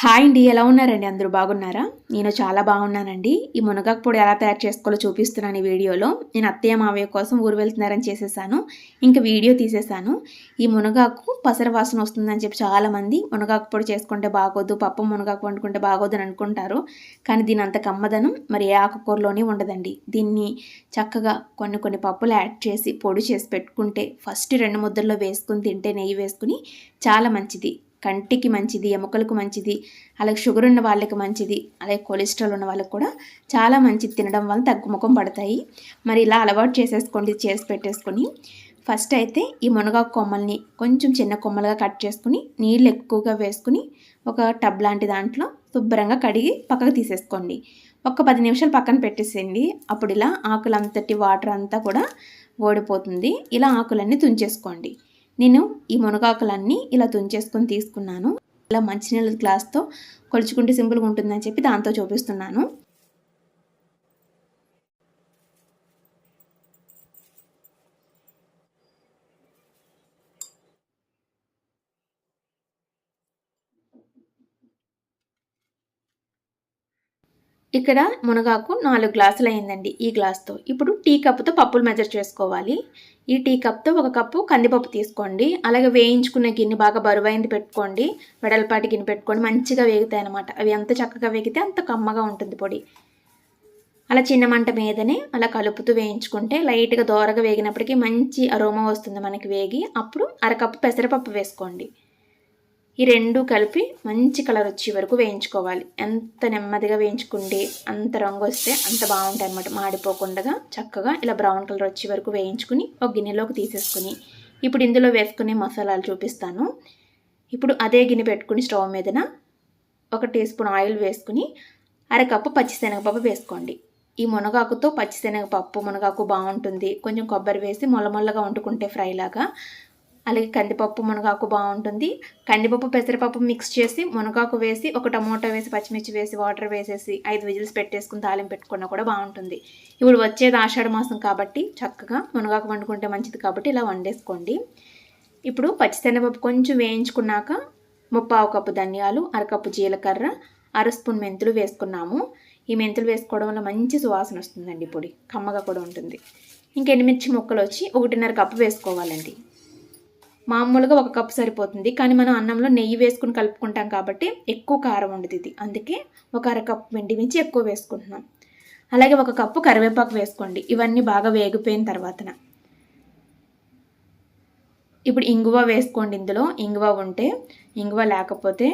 Hi అండి ఎలా ఉన్నారండి? అందరూ బాగున్నారా? నేను చాలా బాగున్నానండి. ఈ మునగాకు పొడి ఎలా తయారు చేసుకోవాలో చూపిస్తున్నాను ఈ వీడియోలో. నేను అత్తయ్య మావయ్య కోసం ఊరు వెళ్తున్నారని చేసేసాను. ఇంకా వీడియో తీసేసాను. ఈ మునగాకు పసర వాసన వస్తుందని చెప్పి చాలామంది మునగాకు పొడి చేసుకుంటే బాగోదు పప్పు మునగాకు వండుకుంటే బాగోదు అని అనుకుంటారు. కానీ దీని అంత కమ్మదనం మరి ఏ ఆకుకూరలోనే ఉండదండి. దీన్ని చక్కగా కొన్ని కొన్ని పప్పులు యాడ్ చేసి పొడి చేసి పెట్టుకుంటే ఫస్ట్ రెండు ముద్దల్లో వేసుకుని తింటే నెయ్యి వేసుకుని చాలా మంచిది. కంటికి మంచిది ఎముకలకు మంచిది అలాగే షుగర్ ఉన్న వాళ్ళకి మంచిది అలాగే కొలెస్ట్రాల్ ఉన్న వాళ్ళకి కూడా చాలా మంచిది తినడం వల్ల తగ్గుముఖం పడతాయి. మరి ఇలా అలవాటు చేసేసుకోండి చేసి పెట్టేసుకొని. ఫస్ట్ అయితే ఈ మునగాకు కొమ్మల్ని కొంచెం చిన్న కొమ్మలుగా కట్ చేసుకుని నీళ్ళు ఎక్కువగా వేసుకుని ఒక టబ్ లాంటి దాంట్లో శుభ్రంగా కడిగి పక్కకు తీసేసుకోండి. ఒక పది నిమిషాలు పక్కన పెట్టేసేయండి. అప్పుడు ఇలా ఆకులంతటి వాటర్ అంతా కూడా ఓడిపోతుంది. ఇలా ఆకులన్నీ తుంచేసుకోండి. నేను ఈ మునగాకులన్నీ ఇలా తుంచేసుకొని తీసుకున్నాను. ఇలా మంచినీళ్ళ గ్లాస్తో కొలుచుకుంటే సింపుల్గా ఉంటుందని చెప్పి దాంతో చూపిస్తున్నాను. ఇక్కడ మునగాకు నాలుగు గ్లాసులు అయిందండి ఈ గ్లాస్తో. ఇప్పుడు టీ కప్తో పప్పులు మెజర్ చేసుకోవాలి. ఈ టీ కప్తో ఒక కప్పు కందిపప్పు తీసుకోండి. అలాగే వేయించుకునే గిన్నె బాగా బరువైంది పెట్టుకోండి. వెడల్పాటి గిన్నె పెట్టుకోండి. మంచిగా వేగుతాయి అనమాట అవి ఎంత చక్కగా వేగితే అంత కమ్మగా ఉంటుంది పొడి. అలా చిన్న మంట మీదనే అలా కలుపుతూ వేయించుకుంటే లైట్గా దోరగా వేగినప్పటికీ మంచి అరోమా వస్తుంది మనకి వేగి. అప్పుడు అరకప్పు పెసరపప్పు వేసుకోండి. ఈ రెండు కలిపి మంచి కలర్ వచ్చే వరకు వేయించుకోవాలి. ఎంత నెమ్మదిగా వేయించుకుంటే అంత రంగు వస్తే అంత బాగుంటాయి అనమాట మాడిపోకుండా చక్కగా ఇలా బ్రౌన్ కలర్ వచ్చే వరకు వేయించుకుని ఒక గిన్నెలోకి తీసేసుకుని ఇప్పుడు ఇందులో వేసుకునే మసాలాలు చూపిస్తాను. ఇప్పుడు అదే గిన్నె పెట్టుకుని స్టవ్ మీదన ఒక టీ స్పూన్ ఆయిల్ వేసుకుని అరకప్పు పచ్చిశనగపప్పు వేసుకోండి. ఈ మునగాకుతో పచ్చిశనగపప్పు మునగాకు బాగుంటుంది. కొంచెం కొబ్బరి వేసి మొల్లమొల్లగా వండుకుంటే ఫ్రై లాగా అలాగే కందిపప్పు మునగాకు బాగుంటుంది. కందిపప్పు పెసరపప్పు మిక్స్ చేసి మునగాకు వేసి ఒక టమోటా వేసి పచ్చిమిర్చి వేసి వాటర్ వేసేసి ఐదు విజిల్స్ పెట్టేసుకుని తాలింపు పెట్టుకున్నా కూడా బాగుంటుంది. ఇప్పుడు వచ్చేది ఆషాఢ మాసం కాబట్టి చక్కగా మునగాకు వండుకుంటే మంచిది కాబట్టి ఇలా వండేసుకోండి. ఇప్పుడు పచ్చిశనగపప్పు కొంచెం వేయించుకున్నాక ముప్పావు కప్పు ధనియాలు అరకప్పు జీలకర్ర అర స్పూన్ మెంతులు వేసుకున్నాము. ఈ మెంతులు వేసుకోవడం వల్ల మంచి సువాసన వస్తుందండి పొడి కమ్మగా కూడా ఉంటుంది. ఇంక ఎండుమిర్చి ముక్కలు వచ్చి ఒకటిన్నర కప్పు వేసుకోవాలండి. మామూలుగా ఒక కప్పు సరిపోతుంది. కానీ మనం అన్నంలో నెయ్యి వేసుకుని కలుపుకుంటాం కాబట్టి ఎక్కువ కారం ఉండదు ఇది. అందుకే ఒక అర కప్పు వెండి మించి ఎక్కువ వేసుకుంటున్నాం. అలాగే ఒక కప్పు కరివేపాకు వేసుకోండి. ఇవన్నీ బాగా వేగిపోయిన తర్వాతన. ఇప్పుడు ఇంగువ వేసుకోండి ఇందులో. ఇంగువ ఉంటే ఇంగువ లేకపోతే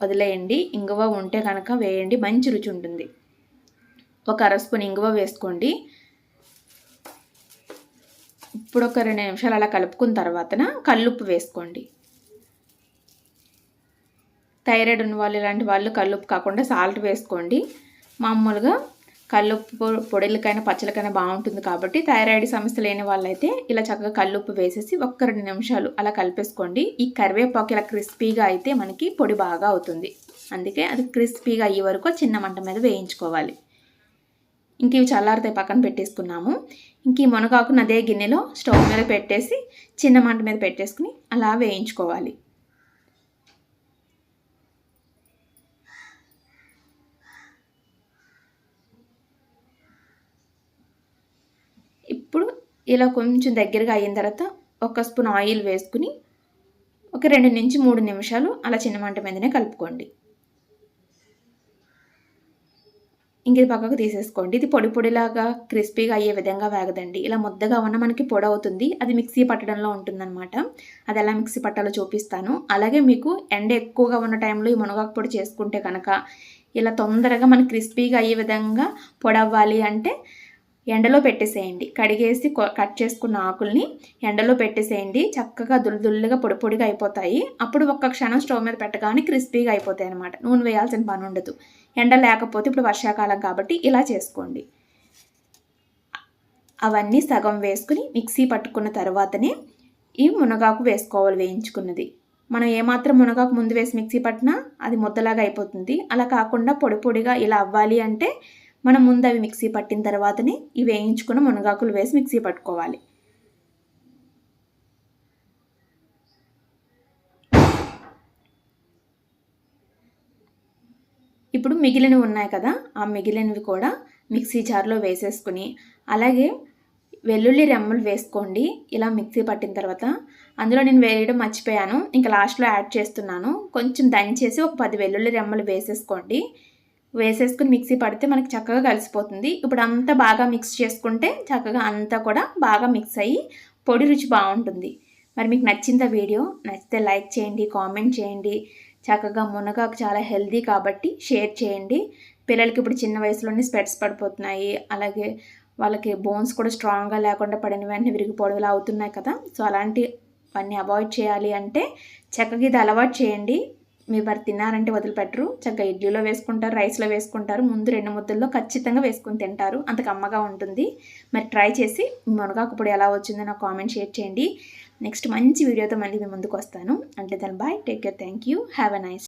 వదిలేయండి. ఇంగువ ఉంటే కనుక వేయండి. మంచి రుచి ఉంటుంది. ఒక అర స్పూన్ ఇంగువ వేసుకోండి. ఇప్పుడు ఒక రెండు నిమిషాలు అలా కలుపుకున్న తర్వాతన కల్లుప్పు వేసుకోండి. థైరాయిడ్ ఉన్న వాళ్ళు ఇలాంటి వాళ్ళు కల్లుప్పు కాకుండా సాల్ట్ వేసుకోండి. మామూలుగా కల్లుప్పు పొడిలకైనా పచ్చలకైనా బాగుంటుంది కాబట్టి థైరాయిడ్ సమస్య లేని వాళ్ళైతే ఇలా చక్కగా కల్లుప్పు వేసేసి ఒక్క రెండు నిమిషాలు అలా కలిపేసుకోండి. ఈ కరివేపాకు ఇలా క్రిస్పీగా అయితే మనకి పొడి బాగా అవుతుంది. అందుకే అది క్రిస్పీగా అయ్యే వరకు చిన్న మంట మీద వేయించుకోవాలి. ఇంక ఇవి చల్లారితే పక్కన పెట్టేసుకున్నాము. ఇంక ఈ మునగాకును అదే గిన్నెలో స్టవ్ మీద పెట్టేసి చిన్న మంట మీద పెట్టేసుకుని అలా వేయించుకోవాలి. ఇప్పుడు ఇలా కొంచెం దగ్గరగా అయిన తర్వాత ఒక స్పూన్ ఆయిల్ వేసుకుని ఒక రెండు నుంచి మూడు నిమిషాలు అలా చిన్న మంట మీదనే కలుపుకోండి. ఇంక ఇది పక్కకు తీసేసుకోండి. ఇది పొడి పొడిలాగా క్రిస్పీగా అయ్యే విధంగా వేగదండి. ఇలా ముద్దగా ఉన్న మనకి పొడి అవుతుంది. అది మిక్సీ పట్టడంలో ఉంటుందన్నమాట. అది ఎలా మిక్సీ పట్టాలో చూపిస్తాను. అలాగే మీకు ఎండ ఎక్కువగా ఉన్న టైంలో ఈ మునగాకు పొడి చేసుకుంటే కనుక ఇలా తొందరగా మనకి క్రిస్పీగా అయ్యే విధంగా పొడి అవ్వాలి అంటే ఎండలో పెట్టేసేయండి. కడిగేసి కట్ చేసుకున్న ఆకుల్ని ఎండలో పెట్టేసేయండి. చక్కగా దుల్దుల్లుగా పొడి పొడిగా అయిపోతాయి. అప్పుడు ఒక్క క్షణం స్టవ్ మీద పెట్టగానే క్రిస్పీగా అయిపోతాయి అనమాట నూనె వేయాల్సిన పని ఉండదు. ఎండ లేకపోతే ఇప్పుడు వర్షాకాలం కాబట్టి ఇలా చేసుకోండి. అవన్నీ సగం వేసుకుని మిక్సీ పట్టుకున్న తర్వాతనే ఈ మునగాకు వేసుకోవాలి వేయించుకున్నది. మనం ఏమాత్రం మునగాకు ముందు వేసి మిక్సీ పట్టినా అది ముద్దలాగా అయిపోతుంది. అలా కాకుండా పొడి పొడిగా ఇలా అవ్వాలి అంటే మనం ముందు అవి మిక్సీ పట్టిన తర్వాతనే ఇవి వేయించుకున్న మునగాకులు వేసి మిక్సీ పట్టుకోవాలి. ఇప్పుడు మిగిలినవి ఉన్నాయి కదా ఆ మిగిలినవి కూడా మిక్సీ జార్లో వేసేసుకుని అలాగే వెల్లుల్లి రెమ్మలు వేసుకోండి. ఇలా మిక్సీ పట్టిన తర్వాత అందులో నేను వేయడం మర్చిపోయాను. ఇంకా లాస్ట్లో యాడ్ చేస్తున్నాను. కొంచెం దంచేసి ఒక పది వెల్లుల్లి రెమ్మలు వేసేసుకోండి. వేసేసుకుని మిక్సీ పడితే మనకి చక్కగా కలిసిపోతుంది. ఇప్పుడు అంతా బాగా మిక్స్ చేసుకుంటే చక్కగా అంతా కూడా బాగా మిక్స్ అయ్యి పొడి రుచి బాగుంటుంది. మరి మీకు నచ్చిందా వీడియో? నచ్చితే లైక్ చేయండి కామెంట్ చేయండి. చక్కగా మునగాకు చాలా హెల్దీ కాబట్టి షేర్ చేయండి. పిల్లలకి ఇప్పుడు చిన్న వయసులోనే స్పెట్స్ పడిపోతున్నాయి. అలాగే వాళ్ళకి బోన్స్ కూడా స్ట్రాంగ్గా లేకుండా పడిన వెంటనే విరిగిపోవడం ఇలా అవుతున్నాయి కదా. సో అలాంటివన్నీ అవాయిడ్ చేయాలి అంటే చక్కగా ఇది అలవాటు చేయండి. మీ భర్త తిన్నారంటే వదిలిపెట్టరు. చక్కగా ఇడ్లీలో వేసుకుంటారు రైస్లో వేసుకుంటారు. ముందు రెండు ముద్దల్లో ఖచ్చితంగా వేసుకుని తింటారు. అంత కమ్మగా ఉంటుంది. మరి ట్రై చేసి మునగాకు పొడి ఎలా వచ్చిందో నాకు కామెంట్ షేర్ చేయండి. నెక్స్ట్ మంచి వీడియోతో మళ్ళీ మీ ముందుకు వస్తాను. అంటే దాని bye. Take care. Thank you have a nice